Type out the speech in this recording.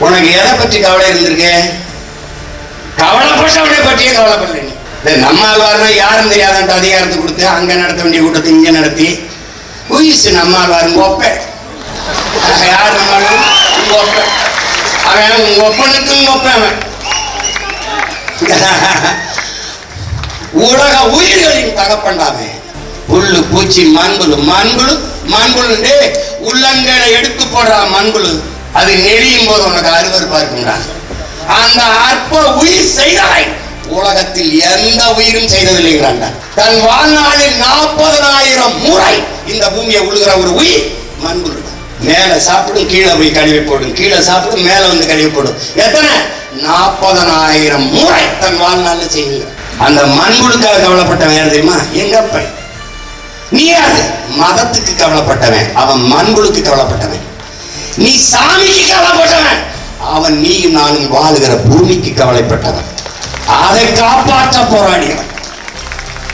உனக்கு எதை பற்றி கவலை இருந்திருக்கு? கவலைப்பட்டவனை பற்றியே கவலைப்படல நீ. இந்த நம்மாழ்வார்னா யாரும் தெரியாதன்ட்டு அதிகாரத்தை கொடுத்து அங்கே நடத்த வேண்டிய கூட்டத்தை இங்கே நடத்தி உயிசு நம்ம உங்க ஒப்பேன் யார் நம்மாழ்வார் ஒப்பேன் அவன் உங்க ஒப்பனுக்கு ஒப்பேன் அவன். உலக உயிர்களின் தகப்பண்டாமே புல்லு பூச்சி மண்புழு மண்புழு மண்புழு உள்ளங்களை எடுத்து போடுற மண்புழு. அது நெளியும் போது உனக்கு அருவருப்பா இருக்கும்டா அந்த அற்ப உயிர் செய்தாய். உலகத்தில் எந்த உயிரும் செய்ததில்லைங்கிறாங்க. தன் வாழ்நாளில் நாற்பதனாயிரம் முறை இந்த பூமியை உழுகிற ஒரு உயிர் மண்புழு. மேல சாப்பிடும் கீழே போய் கழுவி போடும். கீழே சாப்பிடும் மேல வந்து கழுவி போடும். எத்தனை? நாற்பதனாயிரம் முறை தன் வாழ்நாள் செய்யுங்க. அந்த மண்புழுக்காக கவலைப்பட்டவன் யார் தெரியுமா? எங்க அப்பன். நீ யாரு? மதத்துக்கு கவலைப்பட்டவன். அவன் மண்புழுக்கு கவலைப்பட்டவன். நீ சாமிக்கு கவலைப்பட்டவன். அவன் நீயும் நானும் வாழுகிற பூமிக்கு கவலைப்பட்டவன். அதை காப்பாற்ற போராடியவன்.